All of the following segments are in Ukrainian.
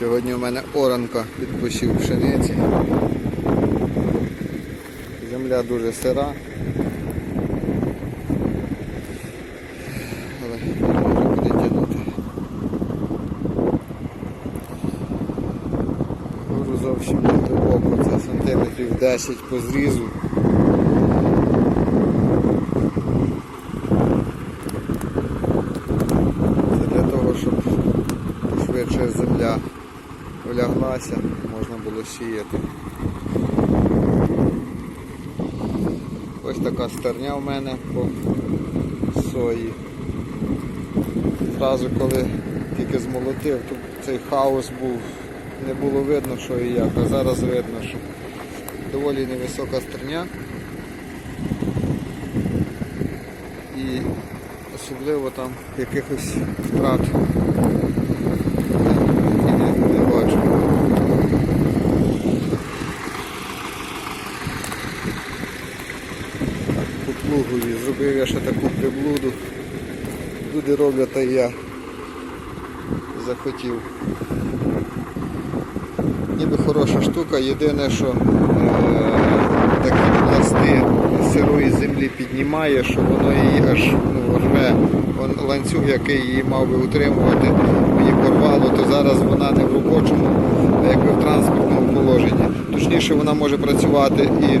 Сьогодні у мене оранка під пшениці. Земля дуже сира. Але буде тягнути. Говорю зовсім не глибоко, це сантиметрів 10 по зрізу. Це для того, щоб швидше земля вляглася, можна було сіяти. Ось така стерня в мене по сої. Зразу коли тільки змолотив, то цей хаос був, не було видно, що і як, а зараз видно, що доволі невисока стерня. І особливо там якихось втрат не, не бачу. Так, по плугові зробив я ще таку приблуду. Люди роблять, й я захотів. Ніби хороша штука, єдине, що е, такі пласти сирої землі піднімає, що воно її аж ну, рве. Ланцюг, який її мав би утримувати, її порвало, то зараз вона не в робочому, а якби в транспортному положенні. Точніше, вона може працювати і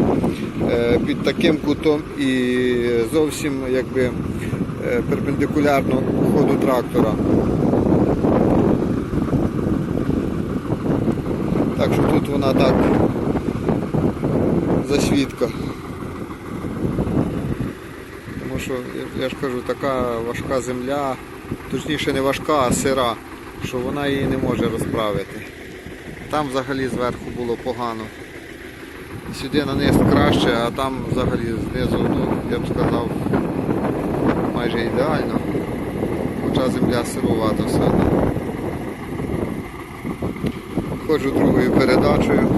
е, під таким кутом, і зовсім якби е, перпендикулярно ходу трактора. Так що тут вона так засвідка. Тому що, я- я ж кажу, така важка земля, точніше не важка, а сира, що вона її не може розправити. Там взагалі зверху було погано. Сюди на краще, а там взагалі знизу, ну, я б сказав, майже ідеально. Хоча земля сирувата все. Ходжу другою передачею.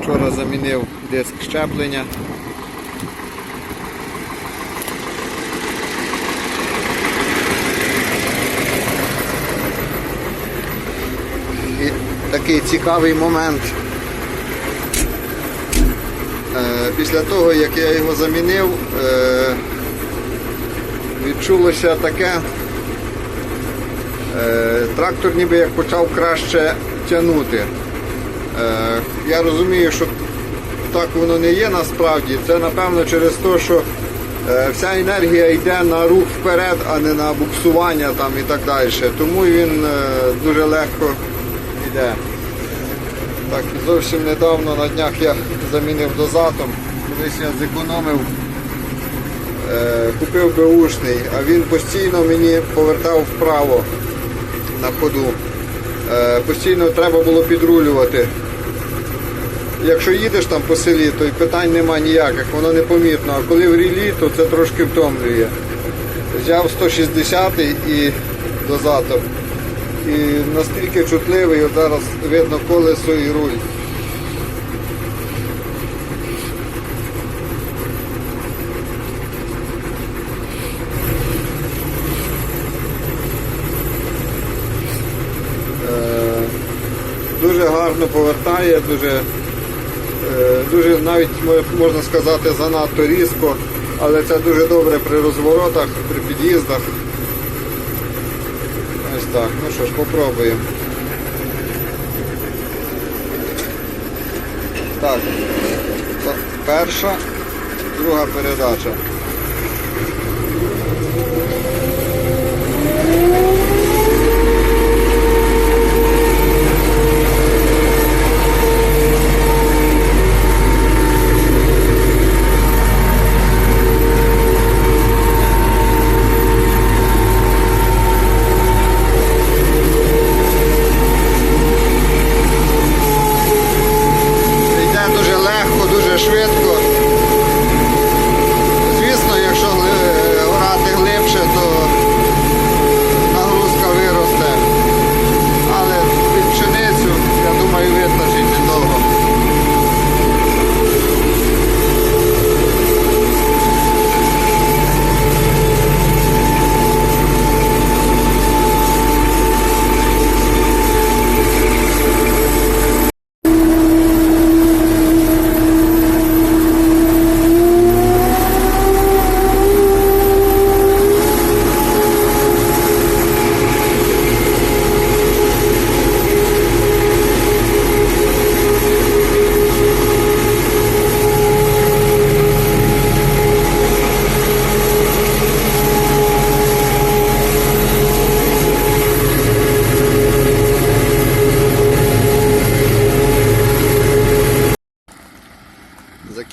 Вчора замінив диск щеплення. І такий цікавий момент. Е, Після того, як я його замінив, е, відчулося таке, Е, Трактор ніби як почав краще тягнути. Я розумію, що так воно не є насправді. Це напевно через те, що вся енергія йде на рух вперед, а не на буксування там і так далі. Тому він дуже легко йде. Так, зовсім недавно на днях я замінив дозатом. Колись я зекономив Е, купив беушний, а він постійно мені повертав вправо на ходу. Е, Постійно треба було підрулювати. Якщо їдеш там по селі, то питань нема ніяких, воно непомітно. А коли в рілі, то це трошки втомлює. Взяв 160 і дозатор. І настільки чутливий, от зараз видно колесо і руль. Е, Дуже гарно повертає, дуже, е, дуже навіть можна сказати занадто різко, але це дуже добре при розворотах, при під'їздах. Так. Ну що ж, попробуємо. Так, перша, друга передача. Йде дуже легко, дуже швидко.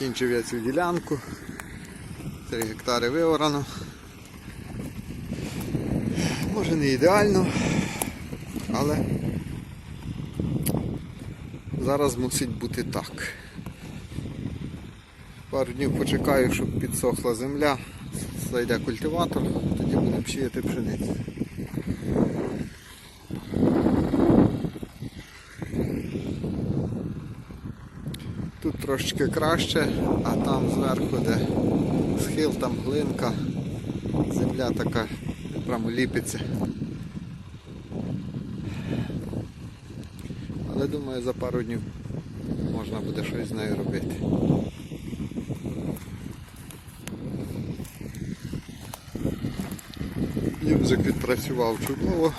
Закінчив я цю ділянку. 3 гектари виорано. Може не ідеально, але зараз мусить бути так. Пару днів почекаю, щоб підсохла земля, зайде культиватор, тоді будемо сіяти пшеницю. Трошечки краще, а там зверху, де схил, там глинка, земля така прямо ліпиться. Але думаю, за пару днів можна буде щось з нею робити. Юбзик відпрацював чудово.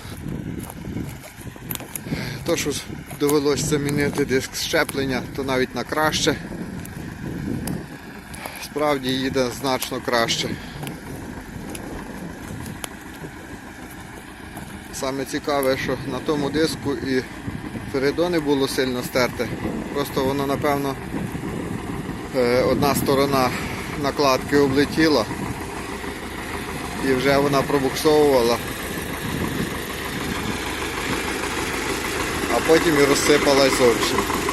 То, що довелося замінити диск щеплення, то навіть на краще. Справді їде значно краще. Саме цікаве, що на тому диску і передо не було сильно стерте. Просто воно, напевно, е, одна сторона накладки облетіла і вже вона пробуксовувала. А потім і розсипалась зовсім.